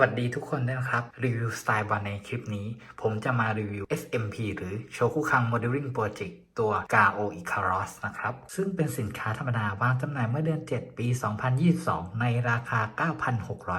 วัสดีทุกคนด้วยนะครับ รีวิวสไตล์บอลในคลิปนี้ ผมจะมารีวิว SMP หรือโชคุคัง Modeling Project ตัว Gao Icaros นะครับ ซึ่งเป็นสินค้าธรรมดาวางจำหน่ายเมื่อเดือน 7 ปี 2022 ในราคา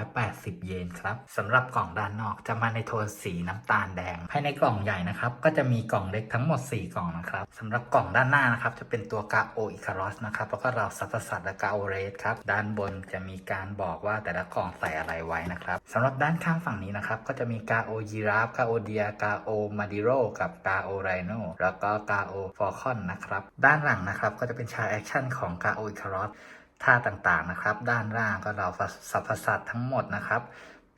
9,680 เยนครับสำหรับกล่องด้านนอกจะมาในโทนสีน้ำตาลแดง ภายในกล่องใหญ่นะครับ ก็จะมีกล่องเล็กทั้งหมด 4 กล่องนะครับสำหรับกล่องด้านหน้านะครับจะเป็นตัว Gao Icaros นะครับแล้วก็เราสัตสัตและ Gao Red ครับด้านบนจะมีการบอกว่าแต่ละกล่องใส่อะไรไว้นะครับสำหรับด้านข้างฝั่งนี้นะครับก็จะมี Gao Giraffe Gao Deer Gao Madiro กับ Gao Rhino แล้วก็ Gao Falcon นะครับด้านหลังนะครับก็จะเป็นชาแอคชั่นของ Gao Icaros ท่าต่างๆนะครับ ด้านล่างก็เราสัพพสัตทั้งหมดนะครับ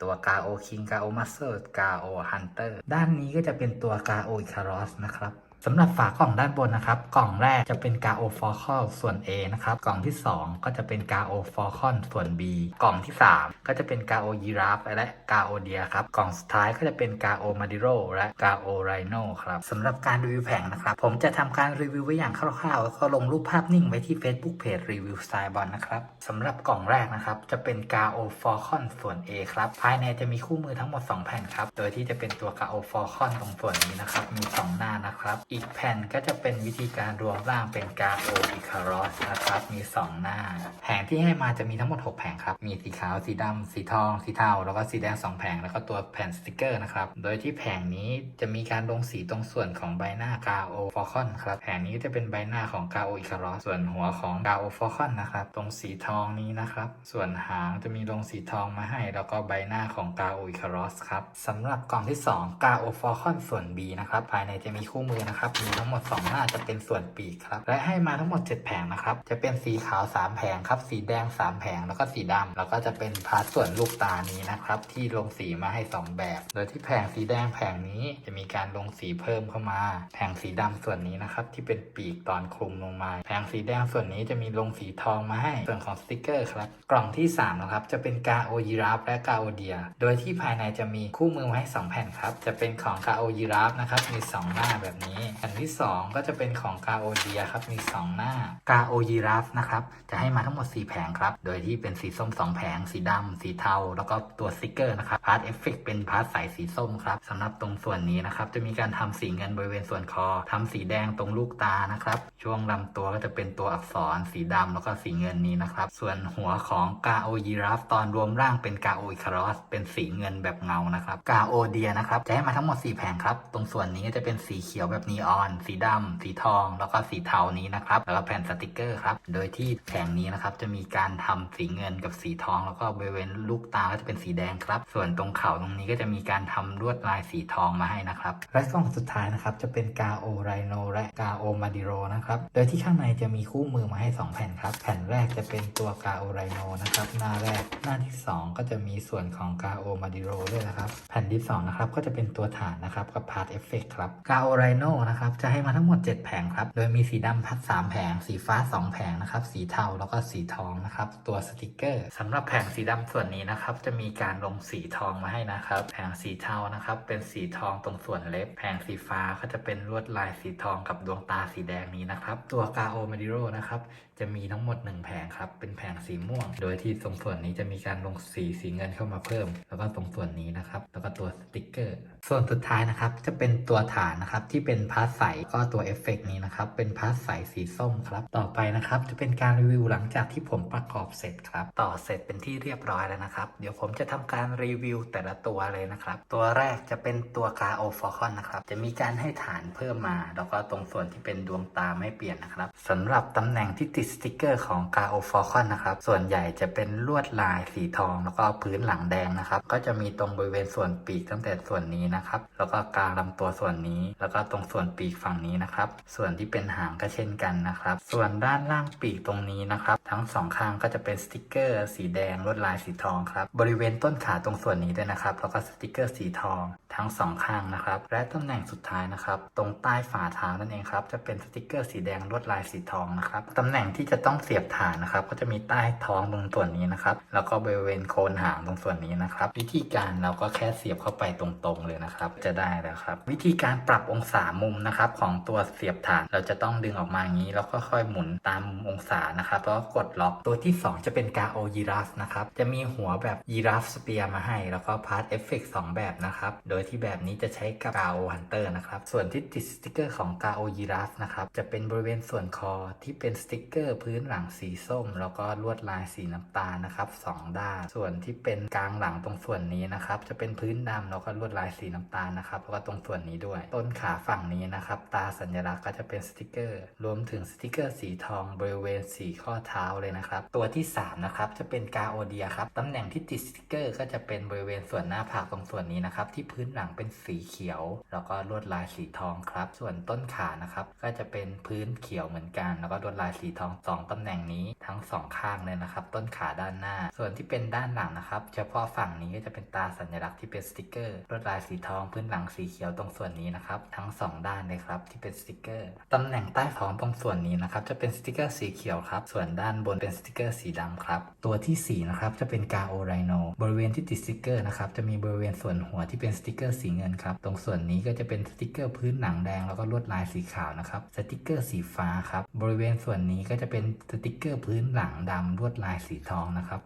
ตัว Gao King Gao Master Gao Hunter ด้านนี้ก็จะเป็นตัว Gao Icaros นะครับ สำหรับฝากล่องด้านบนนะครับ กล่องแรกจะเป็น Gao f o r c o n ส่วน A นะครับ กล่องที่ 2 ก็จะเป็น Gao f o r c o n ส่วน B กล่องที่ 3 ก็จะเป็น Gao Giraffe และ Gao Deer ครับ กล่องสุดท้ายก็จะเป็น Gao Madiro และ Gao Rhino ครับสำหรับการรีวิวแผงนะครับ ผมจะทำการรีวิวไว้อย่างคร่าวๆแล้วก็ลงรูปภาพนิ่งไว้ที่ Facebook Page รีวิวสไตล์บอลนะครับสำหรับกล่องแรกนะครับจะเป็น Gao f o r c o n ส่วน A ครับภายในจะมีคู่มือทั้งหมด 2 แผ่นครับโดยที่จะเป็นตัว Gao f o r c o n ตรงส่วนนี้นะครับมี 2 หน้านะครับอีกแผ่นก็จะเป็นวิธีการรวมร่างเป็น Gao Icaros นะครับ มี 2 หน้า แผงที่ให้มาจะมีทั้งหมด 6 แผงครับ มีสีขาว สีดำ สีทอง สีเทา แล้วก็สีแดง 2 แผง แล้วก็ตัวแผ่นสติกเกอร์นะครับ โดยที่แผงนี้จะมีการลงสีตรงส่วนของใบหน้า Gao Falcon ครับ แผงนี้จะเป็นใบหน้าของ Gao Icaros ส่วนหัวของ Gao Falcon นะครับ ตรงสีทองนี้นะครับ ส่วนหางจะมีลงสีทองมาให้ แล้วก็ใบหน้าของ Gao Icaros ครับสำหรับกล่องที่2 Gao Falcon ส่วน B นะครับ ภายในจะมีคู่มือนะครับมีทั้งหมด 2 หน้าจะเป็นส่วนปีกครับ และให้มาทั้งหมด 7 แผงนะครับ จะเป็นสีขาว 3 แผงครับ สีแดง 3 แผง แล้วก็สีดำแล้วก็จะเป็นพาร์ทส่วนลูกตานี้นะครับ ที่ลงสีมาให้ 2 แบบ โดยที่แผงสีแดงแผงนี้จะมีการลงสีเพิ่มเข้ามา แผงสีดำส่วนนี้นะครับที่เป็นปีกตอนคลุมลงมา แผงสีแดงส่วนนี้จะมีลงสีทองมาให้ ส่วนของสติกเกอร์ครับ กล่องที่3นะครับจะเป็นกาโอยีราฟและกาโอเดีย โดยที่ภายในจะมีคู่มือมาให้ 2 แผ่นครับ จะเป็นของกาโอยีราฟนะครับ มี 2 หน้าแบบนี้แผ่นที่ 2 ก็จะเป็นของกาโอเดียครับ มี 2 หน้ากาโอยีราฟนะครับ จะให้มาทั้งหมด 4 แผงครับ โดยที่เป็นสีส้ม 2 แผง สีดำสีเทา แล้วก็ตัวสติกเกอร์นะครับ พาร์ทเอฟเฟกเป็นพาร์ทใสสีส้มครับสำหรับตรงส่วนนี้นะครับ จะมีการทำสีเงินบริเวณส่วนคอทำสีแดงตรงลูกตานะครับ ช่วงลำตัวก็จะเป็นตัวอักษรสีดำแล้วก็สีเงินนี้นะครับ ส่วนหัวของกาโอยีราฟตอนรวมร่างเป็นกาโออิคารอสเป็นสีเงินแบบเงานะครับ กาโอเดียนะครับ จะให้มาทั้งหมด 4 แผงครับ ตรงส่วนนี้ก็จะเป็นสีเขียวแบบนี้ออนสีดำสีทอง แล้วก็สีเทานี้นะครับ แล้วก็แผ่นสติกเกอร์ครับ โดยที่แผงนี้นะครับจะมีการทำสีเงินกับสีทอง แล้วก็บริเวณลูกตาก็จะเป็นสีแดงครับ ส่วนตรงเข่าตรงนี้ก็จะมีการทำลวดลายสีทองมาให้นะครับ และกล่องสุดท้ายนะครับจะเป็นกาโอไรโนและกาโอมาดิโรนะครับ โดยที่ข้างในจะมีคู่มือมาให้ 2 แผ่นครับ แผ่นแรกจะเป็นตัวกาโอไรโนนะครับ หน้าแรก หน้าที่ 2 ก็จะมีส่วนของกาโอมาดิโรด้วยนะครับ แผ่นที่2นะครับก็จะเป็นตัวฐานนะครับกับพาร์ทเอฟเฟกครับกาโอไรโนนะครับ จะให้มาทั้งหมด 7 แผงครับ โดยมีสีดำพัด 3 แผง สีฟ้า 2 แผงนะครับ สีเทาแล้วก็สีทองนะครับ ตัวสติกเกอร์สำหรับแผงสีดำส่วนนี้นะครับ จะมีการลงสีทองมาให้นะครับ แผงสีเทานะครับ เป็นสีทองตรงส่วนเล็บ แผงสีฟ้าก็จะเป็นลวดลายสีทองกับดวงตาสีแดงนี้นะครับ ตัวกาโอมาดิโรนะครับ จะมีทั้งหมด 1 แผงครับ เป็นแผงสีม่วง โดยที่ตรงส่วนนี้จะมีการลงสีสีเงินเข้ามาเพิ่ม แล้วก็ตรงส่วนนี้นะครับ แล้วก็ตัวสติกเกอร์ ส่วนสุดท้ายนะครับ จะเป็นตัวฐานนะครับ ที่เป็นพาร์ทใสก็ตัวเอฟเฟกนี้นะครับ เป็นพาร์ทใสสีส้มครับ ต่อไปนะครับจะเป็นการรีวิวหลังจากที่ผมประกอบเสร็จครับ ต่อเสร็จเป็นที่เรียบร้อยแล้วนะครับ เดี๋ยวผมจะทำการรีวิวแต่ละตัวเลยนะครับ ตัวแรกจะเป็นตัวกาโอฟอคอนนะครับ จะมีการให้ฐานเพิ่มมา แล้วก็ตรงส่วนที่เป็นดวงตาไม่เปลี่ยนนะครับสำหรับตำแหน่งที่ติดสติกเกอร์ของกาโอฟอคอนนะครับส่วนใหญ่จะเป็นลวดลายสีทอง แล้วก็พื้นหลังแดงนะครับ ก็จะมีตรงบริเวณส่วนปีกตั้งแต่ส่วนนี้นะครับแล้วก็กลางลำตัวส่วนนี้ แล้วก็ตรงส่วนปีกฝั่งนี้นะครับ ส่วนที่เป็นหางก็เช่นกันนะครับ ส่วนด้านล่างปีกตรงนี้นะครับ ทั้งสองข้างก็จะเป็นสติกเกอร์สีแดงลวดลายสีทองครับ บริเวณต้นขาตรงส่วนนี้ด้วยนะครับ แล้วก็สติกเกอร์สีทอง ทั้งสองข้างนะครับ และตำแหน่งสุดท้ายนะครับ ตรงใต้ฝ่าเท้านั่นเองครับ จะเป็นสติกเกอร์สีแดงลวดลายสีทองนะครับ ตำแหน่งที่จะต้องเสียบฐานนะครับ ก็จะมีใต้ท้องตรงส่วนนี้นะครับ แล้วก็บริเวณโคนหางตรงส่วนนี้นะครับ วิธีการเราก็แค่เสียบเข้าไปตรงๆเลยนะครับ จะได้แล้วครับ วิธีการปรับองศามุมมนะครับของตัวเสียบฐานเราจะต้องดึงออกมาอย่างนี้ แล้วก็ค่อยหมุนตามองศานะครับแล้วก็กดล็อกตัวที่ 2 จะเป็นกาโอยีราฟนะครับจะมีหัวแบบยีราฟสเปียร์มาให้ แล้วก็พาร์ทเอฟเฟกต์สองแบบนะครับโดยที่แบบนี้จะใช้กับกาโอฮันเตอร์นะครับส่วนที่ติดสติกเกอร์ของกาโอยีราฟนะครับจะเป็นบริเวณส่วนคอที่เป็นสติกเกอร์พื้นหลังสีส้ม แล้วก็ลวดลายสีน้ำตาลนะครับสองด้าน ส่วนที่เป็นกลางหลังตรงส่วนนี้นะครับจะเป็นพื้นดำแล้วก็ลวดลายสีน้ำตาลนะครับแล้วก็ตรงส่วนนี้ด้วย ต้นขาฝั่งนี้นะครับ ตาสัญลักษณ์ก็จะเป็นสติกเกอร์ รวมถึงสติกเกอร์สีทองบริเวณสีข้อเท้าเลยนะครับ ตัวที่ 3 นะครับ จะเป็นกาโอเดียครับ ตำแหน่งที่ติดสติกเกอร์ก็จะเป็นบริเวณส่วนหน้าผากตรงส่วนนี้นะครับ ที่พื้นหลังเป็นสีเขียว แล้วก็ลวดลายสีทองครับ ส่วนต้นขานะครับ ก็จะเป็นพื้นเขียวเหมือนกัน แล้วก็ลวดลายสีทองสองตำแหน่งนี้ทั้งสองข้างเลยนะครับ ต้นขาด้านหน้า ส่วนที่เป็นด้านหลังนะครับ เฉพาะฝั่งนี้ก็จะเป็นตาสัญลักษณ์ที่เป็นสติกเกอร์ลวดลายสีทองพื้นหลังสีเขียวตรงส่วนนี้นะครับทั้งสองด้านเลยครับที่เป็นสติกเกอร์ตำแหน่งใต้ท้องตรงส่วนนี้นะครับจะเป็นสติกเกอร์สีเขียวครับ ส่วนด้านบนเป็นสติกเกอร์สีดำครับ ตัวที่สี่นะครับจะเป็นกาโอไรโนบริเวณที่ติดสติกเกอร์นะครับจะมีบริเวณส่วนหัวที่เป็นสติกเกอร์สีเงินครับตรงส่วนนี้ก็จะเป็นสติกเกอร์พื้นหนังแดงแล้วก็ลวดลายสีขาวนะครับสติกเกอร์สีฟ้าครับบริเวณส่วนนี้ก็จะเป็นสติกเกอร์พื้นหลังดำลวดลายสีทองนะครับ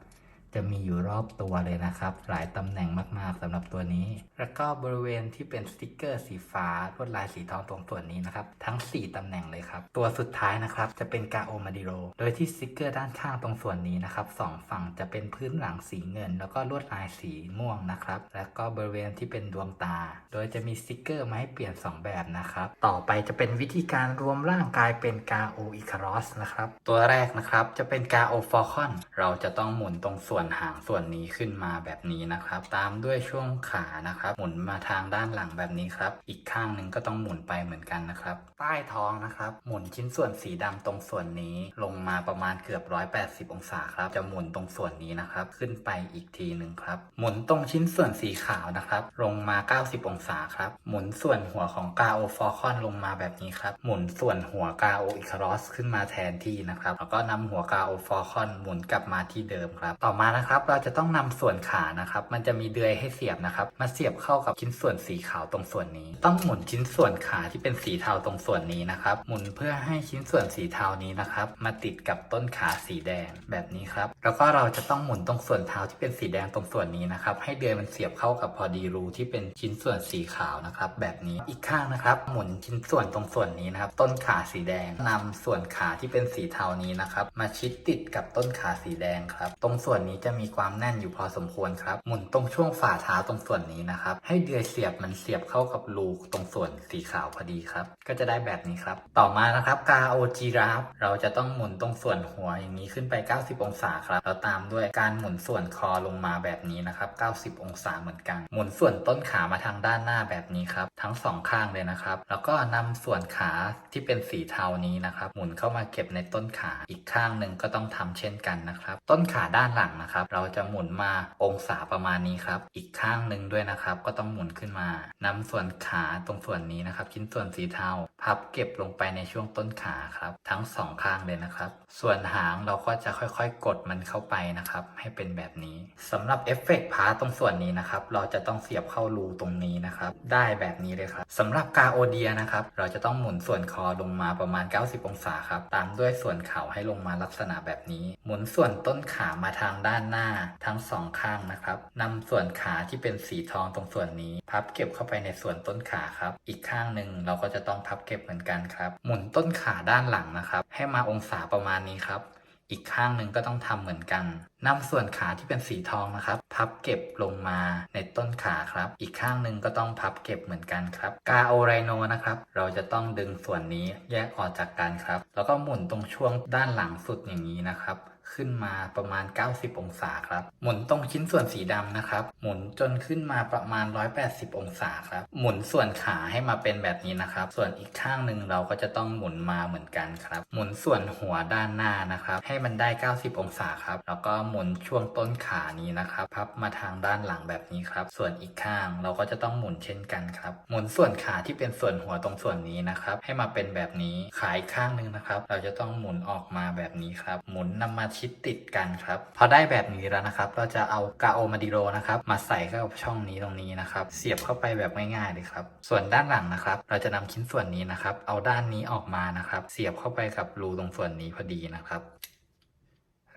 จะมีอยู่รอบตัวเลยนะครับ หลายตำแหน่งมาก ๆสำหรับตัวนี้ แล้วก็บริเวณที่เป็นสติกเกอร์สีฟ้าลวดลายสีทองตรงส่วนนี้นะครับ ทั้ง 4ตำแหน่งเลยครับ ตัวสุดท้ายนะครับจะเป็นกาโอมาดิโร โดยที่สติกเกอร์ด้านข้างตรงส่วนนี้นะครับสองฝั่งจะเป็นพื้นหลังสีเงิน แล้วก็ลวดลายสีม่วงนะครับ แล้วก็บริเวณที่เป็นดวงตา โดยจะมีสติกเกอร์มาให้เปลี่ยน 2 แบบนะครับ ต่อไปจะเป็นวิธีการรวมร่างกายเป็นกาโออิคารอสนะครับ ตัวแรกนะครับจะเป็นกาโอฟอร์คอน เราจะต้องหมุนตรงส่วนนหางส่วนนี้ขึ้นมาแบบนี้นะครับ ตามด้วยช่วงขานะครับ หมุนมาทางด้านหลังแบบนี้ครับ อีกข้างหนึ่งก็ต้องหมุนไปเหมือนกันนะครับ ใต้ท้องนะครับ หมุนชิ้นส่วนสีดำตรงส่วนนี้ ลงมาประมาณเกือบ 180 องศาครับ จะหมุนตรงส่วนนี้นะครับ ขึ้นไปอีกทีหนึ่งครับ หมุนตรงชิ้นส่วนสีขาวนะครับ ลงมา 90 องศาครับ หมุนส่วนหัวของกาโอฟอร์คอนลงมาแบบนี้ครับ หมุนส่วนหัวกาโออิคารอสขึ้นมาแทนที่นะครับ แล้วก็นำหัวกาโอฟอร์คอนหมุนกลับมาที่เดิมครับ ต่อมานะครับ เราจะต้องนำส่วนขานะครับ มันจะมีเดือยให้เสียบนะครับ มาเสียบเข้ากับชิ้นส่วนสีขาวตรงส่วนนี้ ต้องหมุนชิ้นส่วนขาที่เป็นสีเทาตรงส่วนนี้นะครับ หมุนเพื่อให้ชิ้นส่วนสีเทานี้นะครับ มาติดกับต้นขาสีแดงแบบนี้ครับ แล้วก็เราจะต้องหมุนตรงส่วนเท้าที่เป็นสีแดงตรงส่วนนี้นะครับ ให้เดือยมันเสียบเข้ากับพอดีรูที่เป็นชิ้นส่วนสีขาวนะครับ แบบนี้อีกข้างนะครับ หมุนชิ้นส่วนตรงส่วนนี้นะครับ ต้นขาสีแดงนำส่วนขาที่เป็นสีเทานี้นะครับ มาชิดติดกับต้นขาสีแดงครับ ตรงส่วนนี้จะมีความแน่นอยู่พอสมควรครับ หมุนตรงช่วงฝ่าเท้าตรงส่วนนี้นะครับ ให้เดือยเสียบมันเสียบเข้ากับรูตรงส่วนสีขาวพอดีครับ ก็จะได้แบบนี้ครับ ต่อมานะครับกาโอจีราฟเราจะต้องหมุนตรงส่วนหัวอย่างนี้ขึ้นไป 90 องศาครับแล้วตามด้วยการหมุนส่วนคอลงมาแบบนี้นะครับ 90 องศาเหมือนกัน หมุนส่วนต้นขามาทางด้านหน้าแบบนี้ครับ ทั้งสองข้างเลยนะครับ แล้วก็นำส่วนขาที่เป็นสีเทานี้นะครับ หมุนเข้ามาเก็บในต้นขา อีกข้างหนึ่งก็ต้องทำเช่นกันนะครับ ต้นขาด้านหลังนะครับ เราจะหมุนมาองศาประมาณนี้ครับ อีกข้างหนึ่งด้วยนะครับ ก็ต้องหมุนขึ้นมานำส่วนขาตรงส่วนนี้นะครับ ชิ้นส่วนสีเทาพับเก็บลงไปในช่วงต้นขาครับ ทั้งสองข้างเลยนะครับ ส่วนหางเราก็จะค่อยๆ กดมันเข้าไปนะครับ ให้เป็นแบบนี้สำหรับเอฟเฟกต์พาตตรงส่วนนี้นะครับ เราจะต้องเสียบเข้ารูตรงนี้นะครับ ได้แบบนี้เลยครับสำหรับกาโอเดียนะครับ เราจะต้องหมุนส่วนคอลงมาประมาณ 90 องศาครับ ตามด้วยส่วนเข่าให้ลงมาลักษณะแบบนี้ หมุนส่วนต้นขามาทางด้านหน้าทั้งสองข้างนะครับนำส่วนขาที่เป็นสีทองตรงส่วนนี้ พับเก็บเข้าไปในส่วนต้นขาครับ อีกข้างหนึ่งเราก็จะต้องพับเก็บเหมือนกันครับ หมุนต้นขาด้านหลังนะครับ ให้มาองศาประมาณนี้ครับ อีกข้างหนึ่งก็ต้องทำเหมือนกันนำส่วนขาที่เป็นสีทองนะครับ พับเก็บลงมาในต้นขาครับ อีกข้างหนึ่งก็ต้องพับเก็บเหมือนกันครับ กาโอไรโนนะครับ เราจะต้องดึงส่วนนี้แยกออกจากกันครับ แล้วก็หมุนตรงช่วงด้านหลังสุดอย่างนี้นะครับ ขึ้นมาประมาณ 90 องศาครับ หมุนตรงชิ้นส่วนสีดำนะครับ หมุนจนขึ้นมาประมาณ 180 องศาครับ หมุนส่วนขาให้มาเป็นแบบนี้นะครับ ส่วนอีกข้างหนึ่งเราก็จะต้องหมุนมาเหมือนกันครับ หมุนส่วนหัวด้านหน้านะครับ ให้มันได้ 90 องศาครับ แล้วก็หมุนช่วงต้นขานี้นะครับ พับมาทางด้านหลังแบบนี้ครับ ส่วนอีกข้างเราก็จะต้องหมุนเช่นกันครับ หมุนส่วนขาที่เป็นส่วนหัวตรงส่วนนี้นะครับ ให้มาเป็นแบบนี้ ขาอีกข้างหนึ่งนะครับ เราจะต้องหมุนออกมาแบบนี้ครับ หมุนนำมาชิดติดกันครับพอได้แบบนี้แล้วนะครับเราจะเอากาโอมาดิโรนะครับมาใส่เข้ากับช่องนี้ตรงนี้นะครับ เสียบเข้าไปแบบง่ายๆเลยครับ ส่วนด้านหลังนะครับ เราจะนำชิ้นส่วนนี้นะครับ เอาด้านนี้ออกมานะครับ เสียบเข้าไปกับรูตรงส่วนนี้พอดีนะครับ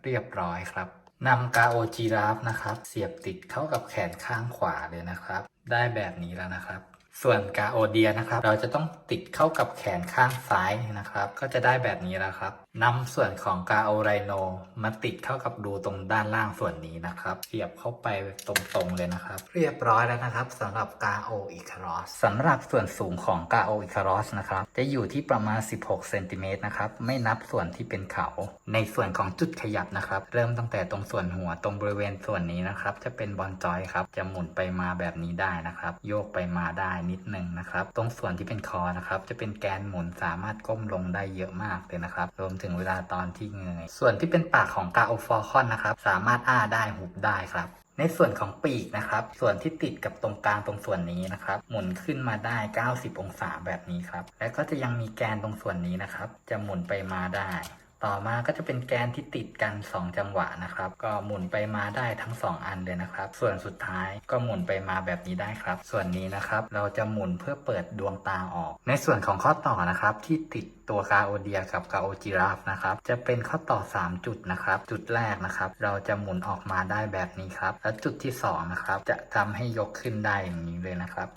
เรียบร้อยครับนำกาโอจีราฟนะครับ เสียบติดเข้ากับแขนข้างขวาเลยนะครับ ได้แบบนี้แล้วนะครับ ส่วนกาโอเดียนะครับ เราจะต้องติดเข้ากับแขนข้างซ้ายนะครับ ก็จะได้แบบนี้แล้วครับนำส่วนของกาโอไรโนมาติดเข้ากับรูตรงด้านล่างส่วนนี้นะครับเสียบเข้าไปตรงๆเลยนะครับ เรียบร้อยแล้วนะครับสำหรับกาโออิคารอสสำหรับส่วนสูงของกาโออิคารอสนะครับจะอยู่ที่ประมาณ 16เซนติเมตรนะครับไม่นับส่วนที่เป็นเขา ในส่วนของจุดขยับนะครับเริ่มตั้งแต่ตรงส่วนหัวตรงบริเวณส่วนนี้นะครับจะเป็นบอลจอยครับจะหมุนไปมาแบบนี้ได้นะครับโยกไปมาได้นิดนึงนะครับตรงส่วนที่เป็นคอนะครับจะเป็นแกนหมุนสามารถก้มลงได้เยอะมากเลยนะครับรวมถึงเวลาตอนที่เงย ส่วนที่เป็นปากของกาโอฟอคอนนะครับ สามารถอ้าได้หุบได้ครับ ในส่วนของปีกนะครับ ส่วนที่ติดกับตรงกลางตรงส่วนนี้นะครับ หมุนขึ้นมาได้ 90 องศาแบบนี้ครับ และก็จะยังมีแกนตรงส่วนนี้นะครับ จะหมุนไปมาได้ ต่อมาก็จะเป็นแกนที่ติดกัน 2 จังหวะนะครับ ก็หมุนไปมาได้ทั้ง 2 อันเลยนะครับ ส่วนสุดท้ายก็หมุนไปมาแบบนี้ได้ครับ ส่วนนี้นะครับเราจะหมุนเพื่อเปิดดวงตาออก ในส่วนของข้อต่อนะครับที่ติดตัวกาโอเดียกับกาโอจิราฟนะครับจะเป็นข้อต่อ 3 จุดนะครับ จุดแรกนะครับ เราจะหมุนออกมาได้แบบนี้ครับ และจุดที่2นะครับจะทำให้ยกขึ้นได้อย่างนี้เลยนะครับ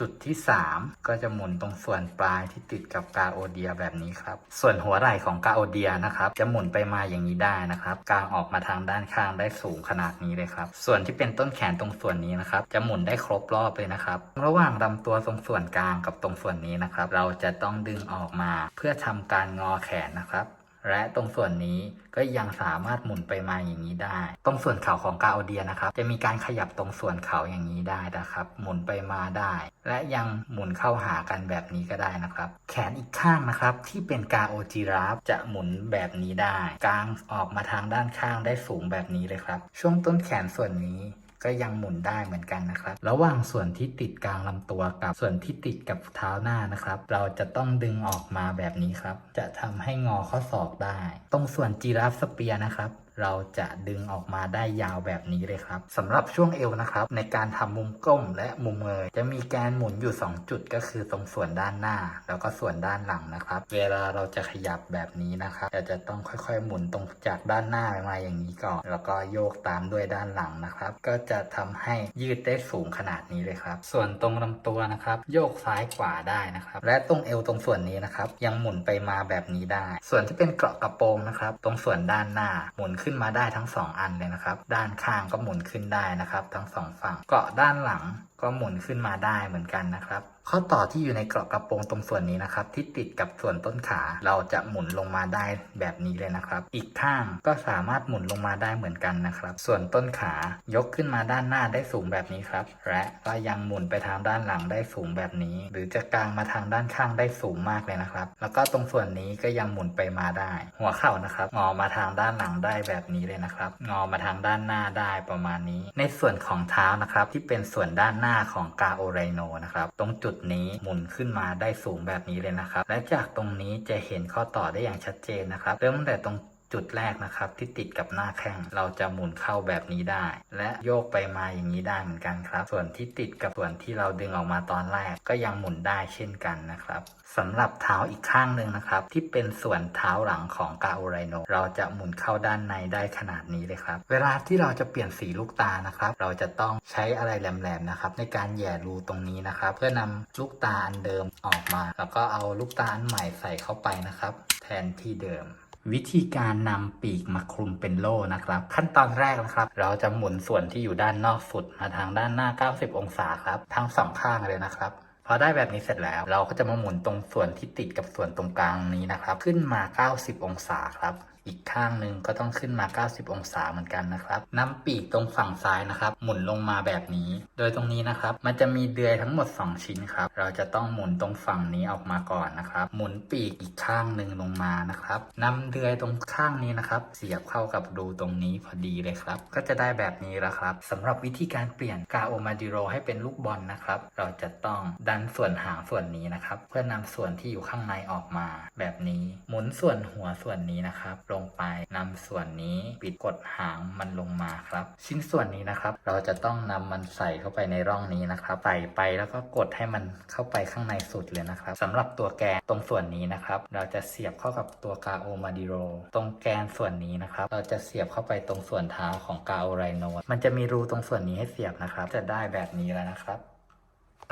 จุดที่ 3 ก็จะหมุนตรงส่วนปลายที่ติดกับกาโอเดียแบบนี้ครับ ส่วนหัวไหล่ของกาโอเดียนะครับ จะหมุนไปมาอย่างนี้ได้นะครับ กางออกมาทางด้านข้างได้สูงขนาดนี้เลยครับ ส่วนที่เป็นต้นแขนตรงส่วนนี้นะครับ จะหมุนได้ครบรอบเลยนะครับ ระหว่างลำตัวตรงส่วนกลางกับตรงส่วนนี้นะครับ เราจะต้องดึงออกมาเพื่อทำการงอแขนนะครับ และตรงส่วนนี้ก็ยังสามารถหมุนไปมาอย่างนี้ได้ ตรงส่วนเข่าของกาโอเดียนะครับ จะมีการขยับตรงส่วนเข่าอย่างนี้ได้นะครับ หมุนไปมาได้ และยังหมุนเข้าหากันแบบนี้ก็ได้นะครับ แขนอีกข้างนะครับ ที่เป็นกาโอจิราฟจะหมุนแบบนี้ได้ กางออกมาทางด้านข้างได้สูงแบบนี้เลยครับ ช่วงต้นแขนส่วนนี้ ก็ยังหมุนได้เหมือนกันนะครับ ระหว่างส่วนที่ติดกลางลำตัวกับส่วนที่ติดกับเท้าหน้านะครับ เราจะต้องดึงออกมาแบบนี้ครับ จะทำให้งอข้อศอกได้ ตรงส่วนจีราฟสเปียนะครับ เราจะดึงออกมาได้ยาวแบบนี้เลยครับสำหรับช่วงเอวนะครับ ในการทำมุมก้มและมุมเงยจะมีแกนหมุนอยู่ 2 จุดก็คือตรงส่วนด้านหน้า แล้วก็ส่วนด้านหลังนะครับ เวลาเราจะขยับแบบนี้นะครับเราจะต้องค่อยๆ หมุนตรงจากด้านหน้ามาอย่างนี้ก่อน แล้วก็โยกตามด้วยด้านหลังนะครับ ก็จะทำให้ยืดได้สูงขนาดนี้เลยครับ ส่วนตรงลำตัวนะครับ โยกซ้ายขวาได้นะครับ และตรงเอวตรงส่วนนี้นะครับ ยังหมุนไปมาแบบนี้ได้ ส่วนที่เป็นเกราะกระโปรงนะครับ ตรงส่วนด้านหน้าหมุนขึ้นึ้นมาได้ทั้งสองอันเลยนะครับ ด้านข้างก็หมุนขึ้นได้นะครับ ทั้งสองฝั่งเกาะด้านหลังก็หมุนขึ้นมาได้เหมือนกันนะครับ ข้อต่อที่อยู่ในกราะกระโปรงตรงส่วนนี้นะครับ ที่ติดกับส่วนต้นขาเราจะหมุนลงมาได้แบบนี้เลยนะครับ อีกข้างก็สามารถหมุนลงมาได้เหมือนกันนะครับ ส่วนต้นขายกขึ้นมาด้านหน้าได้สูงแบบนี้ครับ และก็ยังหมุนไปทางด้านหลังได้สูงแบบนี้ หรือจะกางมาทางด้านข้างได้สูงมากเลยนะครับ แล้วก็ตรงส่วนนี้ก็ยังหมุนไปมาได้ หัวเข่านะครับงอมาทางด้านหลังได้แบบนี้เลยนะครับงอมาทางด้านหน้าได้ประมาณนี้ ในส่วนของเท้านะครับที่เป็นส่วนด้านหน้าของกาโอไรโนนะครับตรงจุดนี้หมุนขึ้นมาได้สูงแบบนี้เลยนะครับ และจากตรงนี้จะเห็นข้อต่อได้อย่างชัดเจนนะครับเริ่มตั้งแต่ตรง จุดแรกนะครับที่ติดกับหน้าแข้งเราจะหมุนเข้าแบบนี้ได้ และโยกไปมาอย่างนี้ได้เหมือนกันครับ ส่วนที่ติดกับส่วนที่เราดึงออกมาตอนแรกก็ยังหมุนได้เช่นกันนะครับสำหรับเท้าอีกข้างหนึ่งนะครับ ที่เป็นส่วนเท้าหลังของกาโอไรโนเราจะหมุนเข้าด้านในได้ขนาดนี้เลยครับ เวลาที่เราจะเปลี่ยนสีลูกตานะครับ เราจะต้องใช้อะไรแหลมๆนะครับ ในการแย่รูตรงนี้นะครับ เพื่อนำลูกตาอันเดิมออกมา แล้วก็เอาลูกตาอันใหม่ใส่เข้าไปนะครับ แทนที่เดิม วิธีการนำปีกมาคลุมเป็นโล่นะครับ ขั้นตอนแรกนะครับ เราจะหมุนส่วนที่อยู่ด้านนอกสุดมาทางด้านหน้า 90 องศาครับ ทั้งสองข้างเลยนะครับพอได้แบบนี้เสร็จแล้วเราก็จะมาหมุนตรงส่วนที่ติดกับส่วนตรงกลางนี้นะครับ ขึ้นมา 90 องศาครับ อีกข้างหนึ่งก็ต้องขึ้นมา 90 องศาเหมือนกันนะครับนำปีกตรงฝั่งซ้ายนะครับ หมุนลงมาแบบนี้ โดยตรงนี้นะครับ มันจะมีเดือยทั้งหมด 2 ชิ้นครับ เราจะต้องหมุนตรงฝั่งนี้ออกมาก่อนนะครับ หมุนปีกอีกข้างหนึ่งลงมานะครับนำเดือยตรงข้างนี้นะครับ เสียบเข้ากับรูตรงนี้พอดีเลยครับ ก็จะได้แบบนี้แล้วครับสำหรับวิธีการเปลี่ยนกาโอมาดิโรให้เป็นลูกบอลนะครับ เราจะต้องดันส่วนหางส่วนนี้นะครับ เพื่อนำส่วนที่อยู่ข้างในออกมา แบบนี้ หมุนส่วนหัวส่วนนี้นะครับลงงไปนำส่วนนี้ปิดกดหางมันลงมาครับ ชิ้นส่วนนี้นะครับ เราจะต้องนำมันใส่เข้าไปในร่องนี้นะครับใส่ไปแล้วก็กดให้มันเข้าไปข้างในสุดเลยนะครับสำหรับตัวแกนตรงส่วนนี้นะครับ เราจะเสียบเข้ากับตัวกาโอมาดิโรตรงแกนส่วนนี้นะครับ เราจะเสียบเข้าไปตรงส่วนเท้าของกาโอไรโนมันจะมีรูตรงส่วนนี้ให้เสียบนะครับ จะได้แบบนี้แล้วนะครับ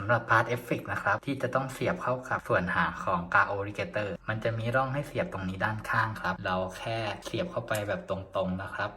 สำหรับพาร์ทเอฟเฟกนะครับ ที่จะต้องเสียบเข้ากับส่วนหางของกาโอริเกเตอร์มันจะมีร่องให้เสียบตรงนี้ด้านข้างครับ เราแค่เสียบเข้าไปแบบตรงๆนะครับ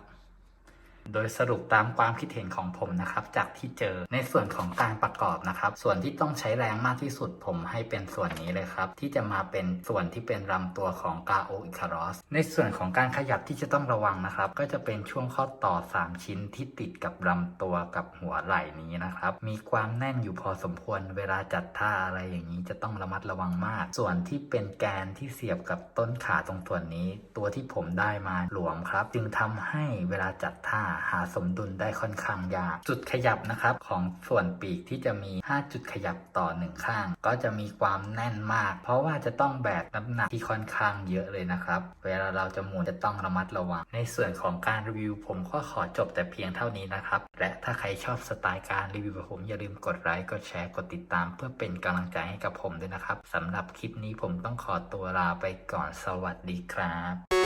โดยสรุปตามความคิดเห็นของผมนะครับ จากที่เจอในส่วนของการประกอบนะครับ ส่วนที่ต้องใช้แรงมากที่สุดผมให้เป็นส่วนนี้เลยครับ ที่จะมาเป็นส่วนที่เป็นลำตัวของกาโออิคารอสในส่วนของการขยับที่จะต้องระวังนะครับ ก็จะเป็นช่วงข้อต่อ 3 ชิ้นที่ติดกับลำตัวกับหัวไหล่นี้นะครับ มีความแน่นอยู่พอสมควร เวลาจัดท่าอะไรอย่างนี้จะต้องระมัดระวังมาก ส่วนที่เป็นแกนที่เสียบกับต้นขาตรงส่วนนี้ ตัวที่ผมได้มาหลวมครับ จึงทำให้เวลาจัดท่าหาสมดุลได้ค่อนข้างยาก จุดขยับนะครับของส่วนปีกที่จะมี 5 จุดขยับต่อหนึ่งข้าง ก็จะมีความแน่นมาก เพราะว่าจะต้องแบกน้ำหนักที่ค่อนข้างเยอะเลยนะครับ เวลาเราจะหมุนจะต้องระมัดระวัง ในส่วนของการรีวิว ผมก็ขอจบแต่เพียงเท่านี้นะครับ และถ้าใครชอบสไตล์การรีวิวผมอย่าลืมกดไลค์ กดแชร์ กดติดตาม เพื่อเป็นกำลังใจให้กับผมด้วยนะครับสำหรับคลิปนี้ผมต้องขอตัวลาไปก่อน สวัสดีครับ